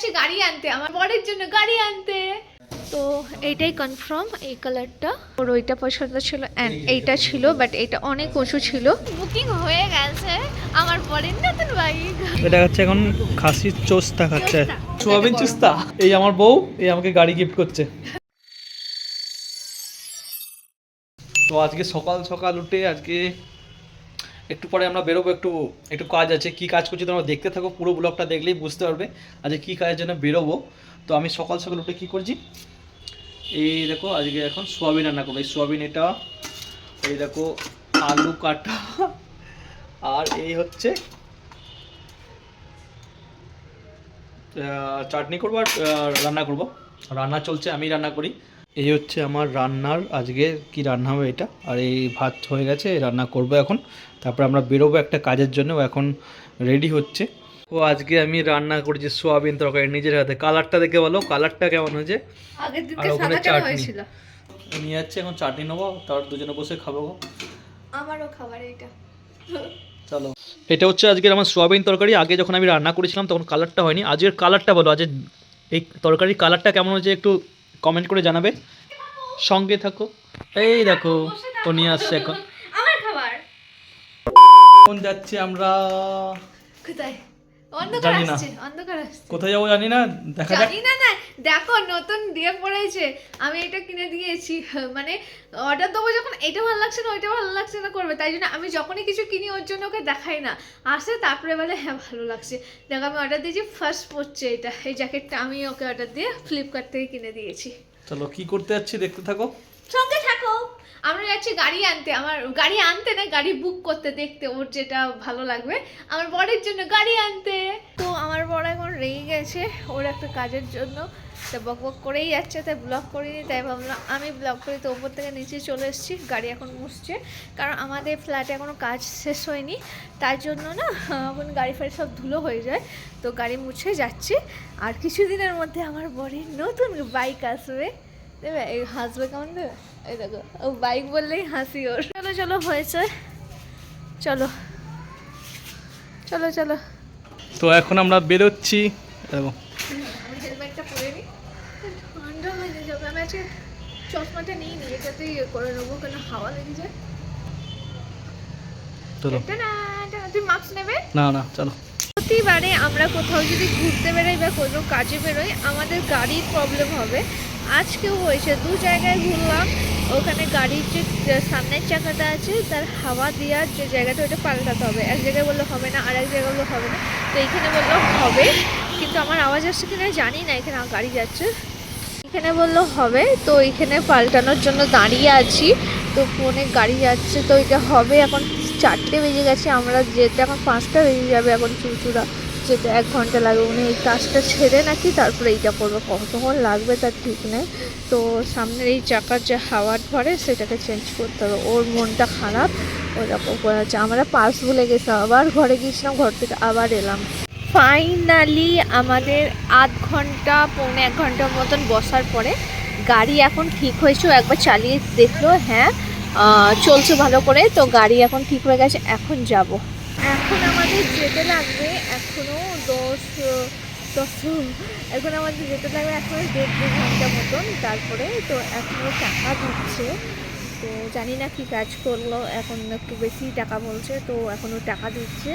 যাচ্ছি গাড়ি আনতে আমার বরের জন্য গাড়ি আনতে। তো এইটাই কনফার্ম এই কালারটা ওর ওইটা পছন্দ ছিল অ্যান্ড এইটা ছিল বাট এটা অনেক উঁচু ছিল। বুকিং হয়ে গেছে আমার বরের নতুন বাইক এটা হচ্ছে এখন খাসির চোস্তা খাচ্ছে। সোয়াবিন চোস্তা? এই আমার বউ এই আমাকে গাড়ি গিফট করছে। তো আজকে সকাল সকাল উঠে আজকে একটু পরে আমরা বেরোবো, একটু একটু কাজ আছে। কি কাজ করছি তোমরা দেখতে থাকো, পুরো ব্লগটা দেখলেই বুঝতে পারবে আজকে কি কাজের জন্য বেরোবো। তো আমি সকাল সকাল উঠে কি করছি? এই দেখো, আজকে এখন সোয়াবিন রান্না করব। এই সোয়াবিন এটা এই দেখো, আলু কাটা, আর এই হচ্ছে চাটনি করব আর রান্না করব। রান্না চলছে, আমি রান্না করি। এই হচ্ছে আমার রান্নার আজকে কি রান্না হবে এটা? আর এই ভাত হয়ে গেছে রান্না করব এখন। তারপর আমরা বেরোবো একটা কাজের জন্য ও এখন রেডি হচ্ছে। ও আজকে আমি রান্না করেছি সোয়াবিন তরকারি নিজের হাতে। কালারটা দেখে বলো কালারটা কেমন হয়েছে? আর ওখানে চাটনি। নিয়ে যাচ্ছে এখন চাটনি নেব তারপর দুজনে বসে খাব। গো। আমারও খাবার এটা চলো। এটা হচ্ছে আজকের আমার সোয়াবিন তরকারি। আগে যখন আমি রান্না করেছিলাম তখন কালারটা হয়নি। আজকের কালারটা বলো আজ এই তরকারির কালারটা কেমন হয়েছে একটু কমেন্ট করে জানাবে। সঙ্গে থাকো। এই দেখো ও নিয়ে আসছে এখন। যাচ্ছি আমরা? কোথায়? অন্ধকার আসছে অন্ধকার আসছে। কোথায় যাব জানি না দেখা যাক। জানি না না দেখো নতুন দিয়ে পড়েছে। আমি এটা কিনে দিয়েছি। মানে অর্ডার দেবো যখন এটা ভালো লাগছে না ওইটা ভালো লাগছে না করবে। তাই জন্য আমি যখনই কিছু কিনি ওর জন্য ওকে দেখাই না। আসে তারপরে বলে হ্যাঁ ভালো লাগছে। দেখো আমি অর্ডার দিয়েছি ফার্স্ট পড়ছে এটা। এই জ্যাকেটটা আমি ওকে অর্ডার দিয়ে ফ্লিপকার্ট থেকে কিনে দিয়েছি। চলো কি করতে যাচ্ছি দেখতে থাকো। সঙ্গে থাকো। আমরা যাচ্ছি গাড়ি আনতে, আমার গাড়ি আনতে না, গাড়ি বুক করতে, দেখতে ওর যেটা ভালো লাগবে। আমার বরের জন্য গাড়ি আনতে। তো আমার বর এখন রেগে গেছে, ওর একটা কাজের জন্য। তা বক বক করেই যাচ্ছে, তাই ব্লক করিনি, তাই ভাবলাম আমি ব্লক করি, তো ওপর থেকে নিচে চলে এসেছি, গাড়ি এখন মুছছে। কারণ আমাদের ফ্ল্যাটে এখনও কাজ শেষ হয়নি, তার জন্য না, এখন গাড়ি ফাড়ি সব ধুলো হয়ে যায়। তো গাড়ি মুছে যাচ্ছে। আর কিছুদিনের মধ্যে আমার বরের নতুন বাইক আসবে। দেবে এই হাসবে কেমন দেবে? এই দেখো ও বাইক বললেই হাসি ওর। চলো চলো হয়েছে। চলো। চলো চলো। তো এখন আমরা বেরোচ্ছি। চশমাটা নিই। নি এটাতে ইয়ে করে নেব কেন হাওয়া লেগে যায়। চলো। মাস্ক নেবে? না না চলো। প্রতিবারে আমরা কোথাও যদি ঘুরতে বেরোই বা কোনো কাজে বেরোই আমাদের গাড়ির প্রবলেম হবে। আজকেও হয়েছে দু জায়গায় ঘুরলাম। ওখানে গাড়ির যে সামনের চাকাটা আছে, তার হাওয়া দেওয়ার যে জায়গাটা, ওটা পাল্টাতে হবে। এক জায়গায় বললে হবে না আর এক জায়গায় বললে হবে না। তো এইখানে বলল হবে, কিন্তু আমার আওয়াজ আসছে কিনা জানি না, এখানে গাড়ি যাচ্ছে। এখানে বলল হবে, তো এখানে পাল্টানোর জন্য দাঁড়িয়ে আছি। তো ফোনে গাড়ি যাচ্ছে, তো এটা হবে। এখন চারটে বেজে গেছে, আমরা যেতে এখন পাঁচটা বেজে যাবে এখন চুচুড়া যেতে এক ঘণ্টা লাগবে। উনি এই কাজটা ছেড়ে নাকি তারপরে এইটা করবে, কতক্ষণ লাগবে তার ঠিক নেই। তো সামনের এই চাকার যে হাওয়া ধরে সেটাকে চেঞ্জ করতে হবে। ওর মনটা খারাপ ওরকম করে আছে। আমরা পাস ভুলে গেছি, আবার ঘরে গিয়েছিলাম, ঘর থেকে আবার এলাম। ফাইনালি আমাদের আধ ঘণ্টা, পৌনে এক ঘণ্টার মতন বসার পরে গাড়ি এখন ঠিক হয়েছে একবার চালিয়ে দেখল হ্যাঁ চলছে ভালো করে, তো গাড়ি এখন ঠিক হয়ে গেছে, এখন যাব। এখন আমাদের যেতে লাগবে এখনও দশ দশ এখন আমাদের যেতে লাগবে এখনও দেড় দু ঘণ্টা মতন তারপরে তো এখনও টাকা দিচ্ছে। তো জানি না কি কাজ করল এখন একটু বেশি টাকা বলছে তো এখনও টাকা দিচ্ছে।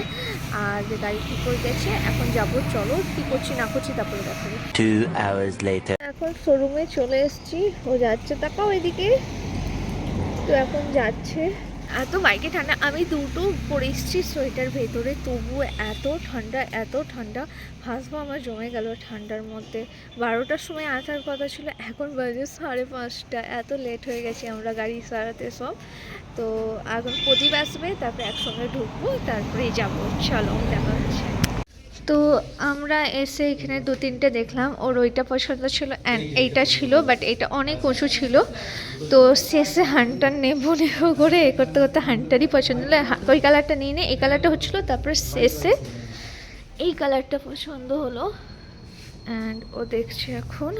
আর যে গাড়ি ঠিক হয়ে গেছে এখন যাব চলো কি করছি না করছি তারপরে দেখাবো. এখন শোরুমে চলে এসেছি ও যাচ্ছে টাকা ওইদিকে। তো এখন যাচ্ছে। এত বাইকে ঠান্ডা, আমি দুটো পরে এসেছি সোয়েটার ভেতরে তবু এত ঠান্ডা এত ঠান্ডা। ভাসবো আমার জমে গেল ঠান্ডার মধ্যে। বারোটার সময় আসার কথা ছিল, এখন বাজে সাড়ে পাঁচটা, এত লেট হয়ে গেছি আমরা গাড়ি সারাতে সব। তো এখন প্রদীপ আসবে, তারপরে একসঙ্গে ঢুকবো, তারপরেই যাব। চলো, দেখা তো আমরা এসে এখানে দু তিনটে দেখলাম। ওর ওইটা পছন্দ ছিল অ্যান্ড এইটা ছিল বাট এটা অনেক উঁচু ছিল। তো শেষে হান্টার নেব নেব করে এ করতে করতে হান্টারই পছন্দ হলো। ওই কালারটা নিয়ে নিই এই কালারটা হচ্ছিল তারপরে শেষে এই কালারটা পছন্দ হলো। অ্যান্ড ও দেখছে এখন।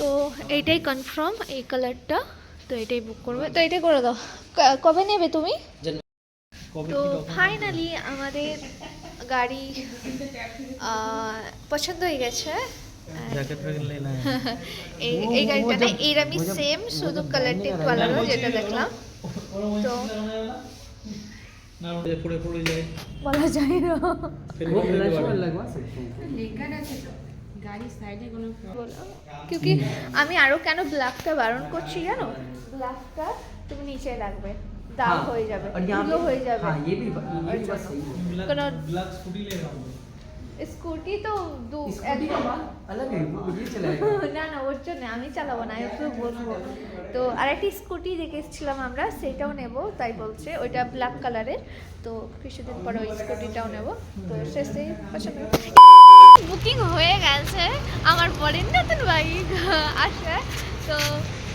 তো এইটাই কনফার্ম এই কালারটা তো এটাই বুক করবে। তো এটাই করে দাও। কবে নেবে তুমি? তো ফাইনালি আমাদের গাড়ি পছন্দ হয়ে গেছে এই এই গাড়িটা না এইরকমই সেম শুধু কালার টেপ যেটা দেখলাম তো বলা যায় না কিউকি আমি আরও কেন ব্ল্যাকটা বারণ করছি কেন ব্ল্যাকটা তুমি নিচে রাখবে দাগ হয়ে যাবে और यहाँ ধুলো पे- হয়ে যাবে हाँ ये भी ये भी बात सही है কোনো ব্ল্যাক স্কুটি লেগা স্কুটি তো দু स्कूटी का माल अलग है वो ये चलाएगा না না ওর জন্য আমি চালাবো না আমি শুধু বলবো তো আরেকটি স্কুটি দেখে এসেছিলাম আমরা সেটাও নেব তাই বলছে ওইটা ব্ল্যাক কালারের তো কিছুদিন পরে ওই স্কুটিটাও নেব তো শেষে পছন্দ বুকিং হয়ে গেছে আমার পরের নতুন বাইক আসে তো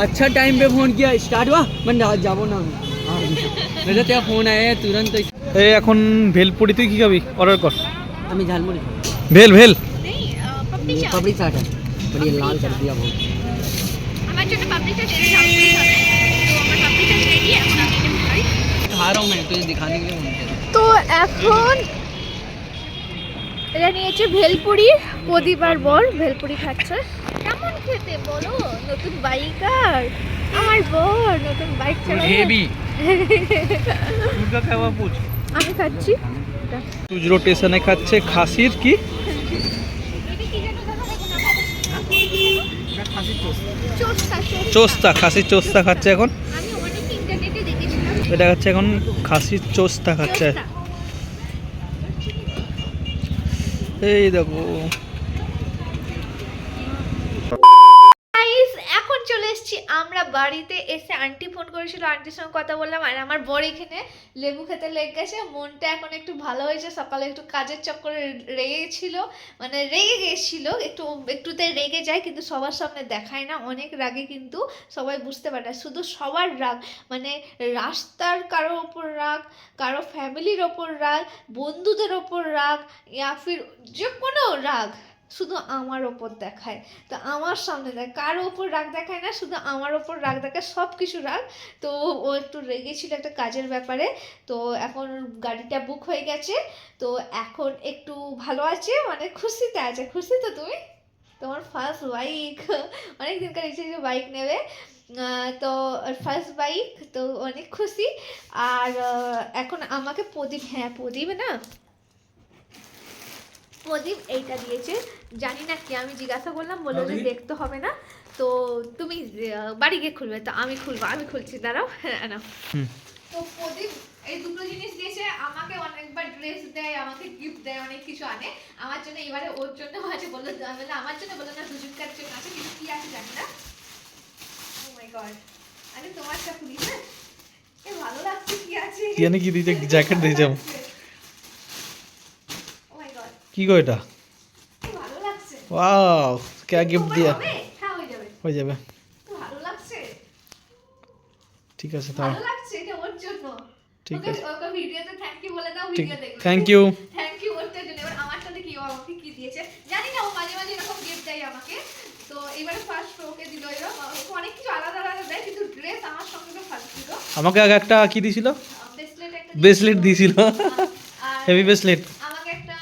अच्छा टाइम पे फोन किया स्टार्ट हुआ मैं रात जाबो ना हाँ मेरा तेरा फोन आया है तुरंत এই এখন ভেলপুরি তুই কি খাবি অর্ডার কর আমি ঝালমুড়ি ভেল ভেল नहीं अ, पापड़ी चाट पपड़ी चाट है पर ये लाल कर दिया बहुत আমার জন্য পাপড়ি চাট এনে রাখতেই হবে তো আমার পাপড়ি চাট রেডি এখন আমি এটা খাই खा रहा हूँ मैं तुझे दिखाने के लिए फोन किया তো এখন এটা নিয়েছে ভেলপুরি প্রদীপ আর বর ভেলপুরি খাচ্ছে। কেমন খেতে বলো? নতুন বাইক আর আমার বর নতুন বাইক চালাচ্ছে হেভি আমি খাচ্ছি। খুচরো রোটেশনে খাচ্ছে খাসির কি? চোস্তা খাসির চোস্তা খাচ্ছে এখন। এটা খাচ্ছে এখন খাসির চোস্তা খাচ্ছে। এই দেখো গাইস এখন চলে এসেছি আমরা বাড়িতে এসে আন্টি ফোন করেছিল আন্টির সঙ্গে কথা বললাম, আর আমার বর এখানে লেবু খেতে লেগে গেছে মনটা এখন একটু ভালো হয়েছে, সকালে একটু কাজের চক্করে রেগে ছিল মানে রেগে গেছিল, একটু, একটুতে রেগে যায়, কিন্তু সবার সামনে দেখায় না, অনেক রাগে কিন্তু সবাই বুঝতে পারে না। শুধু সবার রাগ মানে রাস্তার কারোর ওপর রাগ, কারও ফ্যামিলির ওপর রাগ, বন্ধুদের ওপর রাগ ইয়া ফির যে কোনো রাগ শুধু আমার ওপর দেখায়। তো আমার সামনে দেয় কারও ওপর রাগ দেখায় না, শুধু আমার ওপর রাগ দেখায় সব কিছু রাগ। তো ও একটু রেগেছিল একটা কাজের ব্যাপারে, তো এখন গাড়িটা বুক হয়ে গেছে। তো এখন একটু ভালো আছে মানে খুশিতে আছে। খুশি তো তুমি? তোমার ফার্স্ট বাইক অনেক দিনকার ইচ্ছে যে বাইক নেবে। তো ফার্স্ট বাইক তো অনেক খুশি। আর এখন আমাকে প্রদীপ হ্যাঁ প্রদীপ না? প্রদীপ এইটা দিয়েছে। জানি না কি আমি জিজ্ঞাসা করলাম বলল যে দেখতে হবে না। তো তুমি বাড়ি গিয়ে খুলবে তো আমি খুলবো আমি খুলছি দাঁড়াও হ্যাঁ না তো প্রদীপ এই দুটো জিনিস দিয়েছে আমাকে অনেকবার ড্রেস দেয় আমাকে গিফট দেয় অনেক কিছু আনে। আমার জন্য এবারে ওর জন্য আছে বলল আমি বললাম, আমার জন্য বলল না দুজনকার জন্য আছে কিন্তু কি আছে জানি না। ও মাই গড আরে তোমারটা খুলি হ্যাঁ এ ভালো লাগছে কি আছে? কি জানি কি দিয়েছে, জ্যাকেট দিয়েছে আমার। কি গো এটা? ভালো লাগছে ওয়াও কে গিফট দিয়া হ্যাঁ হয়ে যাবে। হয়ে যাবে। ভালো লাগছে? ঠিক আছে তাও। ঠিক আছে। থ্যাংক ইউ বলে দাও ভিডিও দেখবে। থ্যাংক ইউ ওর জন্য এবার আমার সাথে কি আমাকে কি দিয়েছে? জানি না ও মাঝে মাঝে এরকম গিফট দেয় আমাকে। তো এবারে ফার্স্ট ওকে দিল এরকম অনেক কিছু আলাদা আলাদা দেয় কিন্তু ড্রেস আমার সঙ্গে তো ফার্স্ট দিল। আমাকে আগে একটা কি দিছিল ব্রেসলেট একটা ব্রেসলেট দিয়েছিল। হেভি ব্রেসলেট আমাকে একটা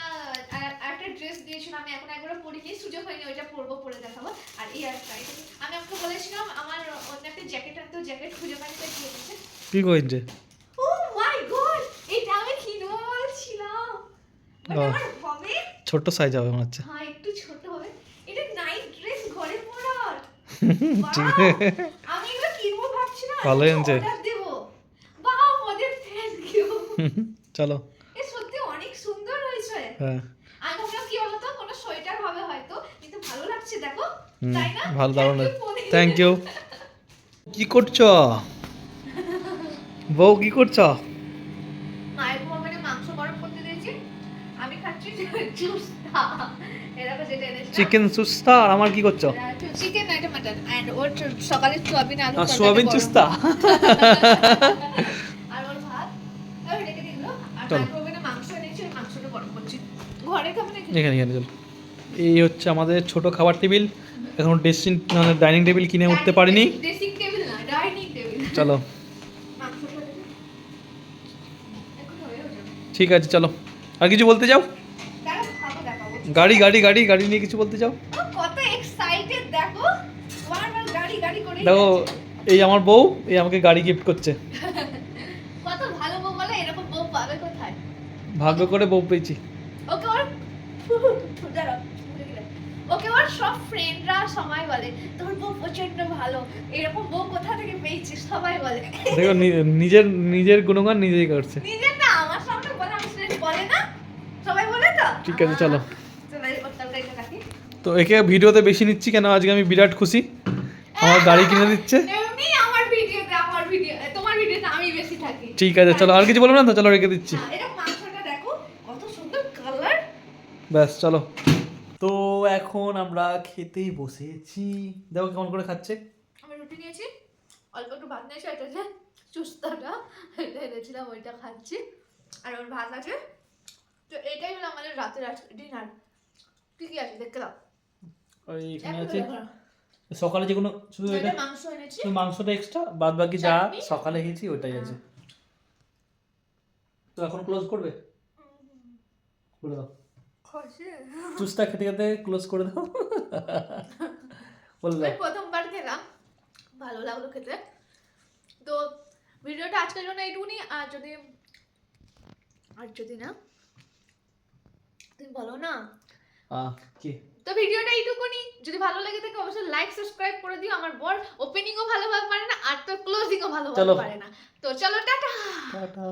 আর- একটা ড্রেস দিয়েছিল আমি এখন একবার পরিনি সুযোগ হয়নি ওইটা পরবো পরে দেখাবো আর এই একটা এটা- আমি আপনাকে বলেছিলাম আমার অন্য একটা জ্যাকেট আনতে জ্যাকেট খুঁজে পাইনি তাই দিয়ে দিয়েছে কি কইছে? ও মাই গড এটা আমি কিনবো বলছিলাম। আমার হবে? ছোট সাইজ হবে মনে হচ্ছে। হ্যাঁ একটু ছোট হবে। এটা নাইট ড্রেস ঘরে পরার! আমি কিনবো ভাবছিলাম আনছে। অর্ডার বাহ ওদের থ্যাংক ইউ চলো। এ সত্যি অনেক সুন্দর হয়েছে। হ্যাঁ। আমি ভাবলাম কি বলতো কোনো সোয়েটার হবে হয়তো কিন্তু ভালো লাগছে দেখো। তাই না? ভালো দারুণ. থ্যাংক ইউ কি করছ বউ কি করছ? মানে চিকেন সুস্তা আর আমার কি করছ? চিকেন এটা মাটন এন্ড ওর সকালে সোয়াবিন আলু সোয়াবিন গরম। চুস্তা? আর ওর ভাত? আর রেখে দিল। আর চলো। মাংস এনেছি মাংসটা গরম করছি। ঘরে খাবে এখানে এখানে চল। এই হচ্ছে আমাদের ছোট খাবার টেবিল। এখন ড্রেসিং মানে ডাইনিং টেবিল কিনে উঠতে পারিনি। চলো মাংসটা দেখে এখন হয়ে যাবে ঠিক আছে, চলো। আর কিছু বলতে দেখাবো গাড়ি গাড়ি গাড়ি গাড়ি নিয়ে কিছু বলতে চাও? দেখো, এই আমার বউ, এই আমাকে গাড়ি গিফট করছে। ভাগ্য করে বউ পেয়েছি। দেখো নিজের নিজের গুণগান নিজেই করছে। নিজের না আমার সামনে বলে আমার friend বলে না সবাই বলে তো ঠিক আছে, চলো। তো একে ভিডিওতে বেশি নিচ্ছি কেন? আজকে আমি বিরাট খুশি। আমার গাড়ি কিনে দিচ্ছে। ঠিক আছে চলো আর কিছু বলব না তো? চলো রেখে দিচ্ছি। হ্যাঁ, এটা মাংসটা দেখো কত সুন্দর ব্যাস চলো। তো এখন আমরা খেতেই বসেছি। দেখো কেমন করে খাচ্ছে। আমি রুটি নিয়েছি অল্প একটু ভাত নিয়েছি এটা যে চুস্তাটা। এটা এনেছিলাম ওইটা খাচ্ছি। আর ওর ভাত আছে তো এটাই হলো আমাদের রাতের ডিনার কি কি আছে দেখতে দাও। ওই আছে সকালে যে কোনো শুধু এটা মাংস এনেছি। মাংসটা এক্সট্রা বাদ বাকি যা সকালে খেয়েছি ওটাই আছে। তো এখন ক্লোজ করবে? করে দাও। চুস্তা খেতে খেতে ক্লোজ করে দাও। বলে দাও। প্রথমবার খেলাম। ভালো লাগল খেতে। তো ভিডিওটা আজকের জন্য এইটুকুনি। আর যদি আর যদি না তুমি বলো না? কি? তো ভিডিওটা এইটুকুনি। যদি ভালো লাগে থাকে অবশ্যই লাইক সাবস্ক্রাইব করে দিও। আমার বর ওপেনিংও ভালোভাবে পারে না আর তোর ক্লোজিংও ভালোভাবে। পারে না। তো চলো টাটা। টাটা।